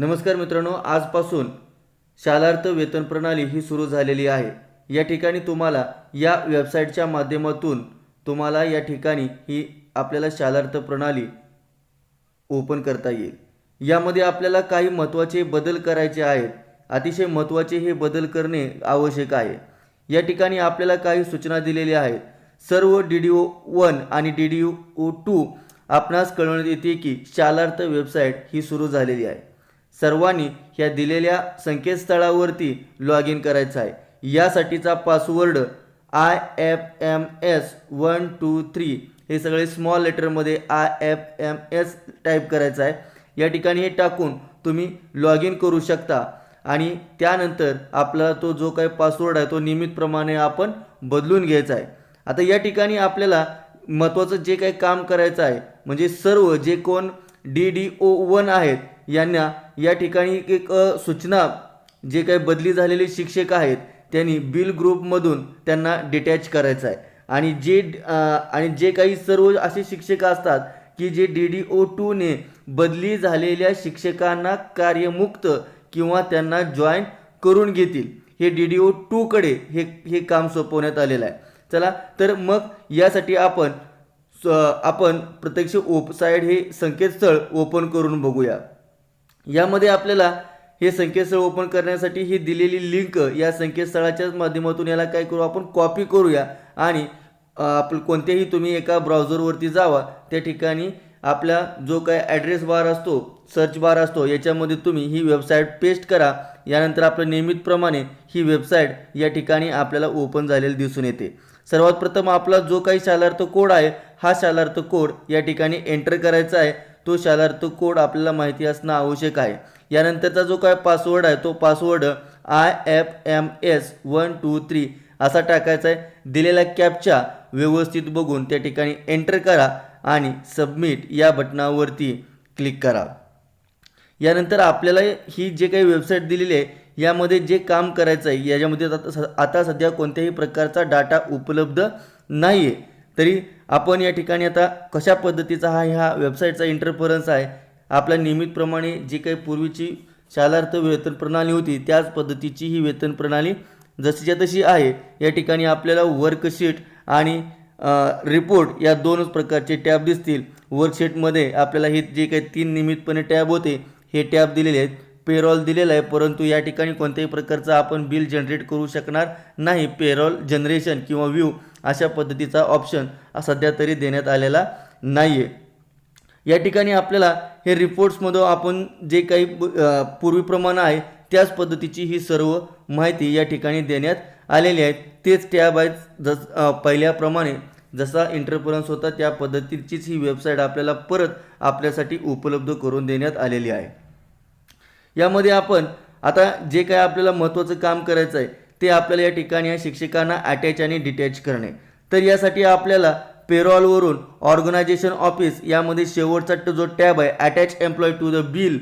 नमस्कार मित्रांनो आजपासून शालार्थ वेतन प्रणाली ही सुरू झालेली आहे. या ठिकाणी तुम्हाला या वेबसाईटच्या माध्यमातून तुम्हाला या ठिकाणी ही आपल्याला शालार्थ प्रणाली ओपन करता येईल. यामध्ये आपल्याला काही महत्त्वाचे बदल करायचे आहेत. अतिशय महत्त्वाचे हे बदल करणे आवश्यक आहे. या ठिकाणी आपल्याला काही सूचना दिलेल्या आहेत. सर्व डी डी ओ वन आणि डी डी ओ टू आपणास कळवण्यात येते की शालार्थ वेबसाईट ही सुरू झालेली आहे. सर्वांनी ह्या दिलेल्या संकेतस्थळावरती लॉग इन करायचं आहे. यासाठीचा password I F M S one two three हे सगळे small लेटरमध्ये I F M S type करायचं आहे. या ठिकाणी हे टाकून तुम्ही लॉग इन करू शकता. आणि त्यानंतर आपला तो जो काही पासवर्ड आहे तो नियमितप्रमाणे आपण बदलून घ्यायचा आहे. आता या ठिकाणी आपल्याला महत्त्वाचं जे काही काम करायचं आहे म्हणजे सर्व जे कोण डी डी ओ वन आहेत यांना या ठिकाणी एक सूचना जे काही बदली झालेले शिक्षक आहेत त्यांनी बिल ग्रुपमधून त्यांना डिटॅच करायचं आहे. आणि जे आणि जे काही सर्व असे शिक्षक असतात की जे डी डी ओ टूने बदली झालेल्या शिक्षकांना कार्यमुक्त किंवा त्यांना जॉईन करून घेतील हे डी डी ओ टूकडे हे हे काम सोपवण्यात आलेलं आहे. चला तर मग यासाठी आपण आपण प्रत्यक्ष वेबसाईट हे संकेतस्थळ ओपन करून बघूया. यामध्ये आपल्याला हे संकेतस्थळ ओपन करण्यासाठी ही दिलेली लिंक या संकेतस्थळाच्याच माध्यमातून याला काय करू आपण कॉपी करूया. आणि आपलं कोणत्याही तुम्ही एका ब्राउझरवरती जावा. त्या ठिकाणी आपला जो काय ॲड्रेस बार असतो सर्च बार असतो याच्यामध्ये तुम्ही ही वेबसाईट पेस्ट करा. यानंतर आपलं नियमितप्रमाणे ही वेबसाईट या ठिकाणी आपल्याला ओपन झालेली दिसून येते. सर्वात प्रथम आपला जो काही शालार्थ कोड आहे हा शालार्थ कोड या ठिकाणी एंटर करायचा आहे. तो शालार्थ कोड आपल्याला माहिती असणं आवश्यक आहे. यानंतरचा जो काय पासवर्ड आहे तो password I F M S one two three असा टाकायचा आहे. दिलेल्या कॅपच्या व्यवस्थित बघून त्या ठिकाणी एंटर करा आणि सबमिट या बटनावरती क्लिक करा. यानंतर आपल्याला ही जे काही वेबसाईट दिलेली आहे यामध्ये जे काम करायचं आहे याच्यामध्ये आता आता सध्या कोणत्याही प्रकारचा डाटा उपलब्ध नाही आहे तरी आपण या ठिकाणी आता कशा पद्धतीचा हा ह्या वेबसाईटचा इंटरफरन्स आहे आपल्या नियमितप्रमाणे जी काही पूर्वीची शालार्थ वेतन प्रणाली होती त्याच पद्धतीची ही वेतन प्रणाली जशीच्या तशी आहे. या ठिकाणी आपल्याला वर्कशीट आणि रिपोर्ट या दोनच प्रकारचे टॅब दिसतील. वर्कशीटमध्ये आपल्याला हे जे काही तीन नियमितपणे टॅब होते हे टॅब दिलेले आहेत. पेरॉल दिलेला आहे परंतु या ठिकाणी कोणत्याही प्रकारचं आपण बिल जनरेट करू शकणार नाही. पेरॉल जनरेशन किंवा व्ह्यू अशा पद्धतीचा ऑप्शन सध्या तरी देण्यात आलेला नाही आहे या ठिकाणी आपल्याला हे रिपोर्ट्समधून आपण जे काही पूर्वीप्रमाणे आहे त्याच पद्धतीची ही सर्व माहिती या ठिकाणी देण्यात आलेली आहे. तेच टॅब आहेत जस पहिल्याप्रमाणे जसा इंटरफरन्स होता त्या पद्धतीचीच ही वेबसाईट आपल्याला परत आपल्यासाठी उपलब्ध करून देण्यात आलेली आहे. यामध्ये आपण आता जे काय आपल्याला महत्त्वाचं काम करायचं आहे ते आपल्याला या ठिकाणी या शिक्षकांना अटॅच आणि डिटॅच करणे. तर यासाठी आपल्याला पेरॉलवरून ऑर्गनायझेशन ऑफिस यामध्ये शेवटचा जो टॅब आहे attach employ to the bill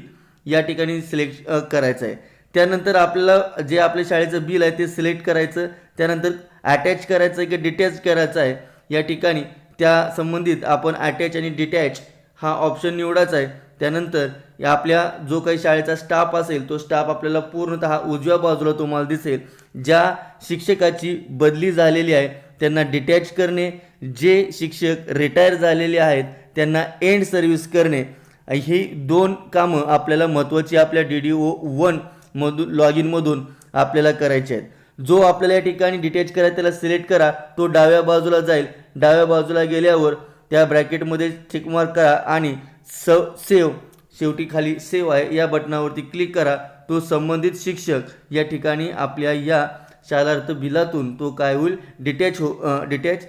या ठिकाणी सिलेक्ट करायचं आहे. त्यानंतर आपल्याला जे आपल्या शाळेचं बिल आहे ते सिलेक्ट करायचं त्यानंतर अटॅच करायचं आहे की डिटॅच करायचं आहे. या ठिकाणी त्या संबंधित आपण अटॅच आणि डिटॅच हा ऑप्शन निवडायचा आहे. त्यानंतर या आपल्या जो काही शाळेचा स्टाफ असेल तो स्टाफ आपल्याला पूर्णतः उजव्या बाजूला तुम्हाला दिसेल. ज्या शिक्षकाची बदली झालेली आहे त्यांना डिटॅच करणे. जे शिक्षक रिटायर झालेले आहेत त्यांना एंड सर्व्हिस करणे. ही दोन कामं आपल्याला महत्त्वाची आपल्या डी डी ओ वन मधून लॉग इनमधून आपल्याला करायचे आहेत. जो आपल्याला या ठिकाणी डिटॅच करायचा त्याला सिलेक्ट करा. तो डाव्या बाजूला जाईल. डाव्या बाजूला गेल्यावर त्या ब्रॅकेटमध्ये चेकमार्क करा आणि स सेव शेवटी खाली सेव आहे या बटनावरती क्लिक करा. तो संबंधित शिक्षक या ठिकाणी आपल्या या शालार्थ बिलातून तो काय होईल? डिटॅच हो डिटॅच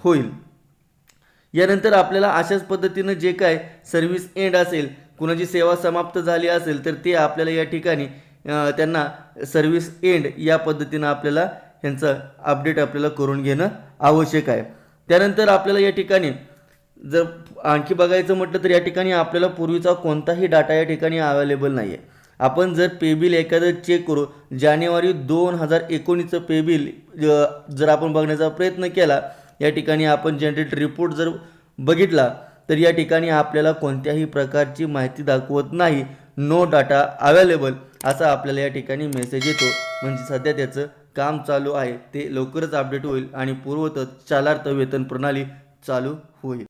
होईल. यानंतर आपल्याला अशाच पद्धतीनं जे काय सर्व्हिस एंड असेल कुणाची सेवा समाप्त झाली असेल तर ते आपल्याला या ठिकाणी त्यांना सर्व्हिस एंड या पद्धतीनं आपल्याला ह्यांचं अपडेट आपल्याला करून घेणं आवश्यक आहे. त्यानंतर आपल्याला या ठिकाणी जर आणखी बघायचं म्हटलं तर या ठिकाणी आपल्याला पूर्वीचा कोणताही डाटा या ठिकाणी अवेलेबल नाही आहे आपण जर पेबिल एखादं चेक करू जानेवारी दोन हजार एकोणीसचं पेबिल जर आपण बघण्याचा प्रयत्न केला या ठिकाणी आपण जनरेट रिपोर्ट जर बघितला तर या ठिकाणी आपल्याला कोणत्याही प्रकारची माहिती दाखवत नाही. नो डाटा अवेलेबल असा आपल्याला या ठिकाणी मेसेज येतो. म्हणजे सध्या त्याचं काम चालू आहे ते लवकरच अपडेट होईल आणि पूर्वतच चालार्थ वेतन प्रणाली चालू होईल.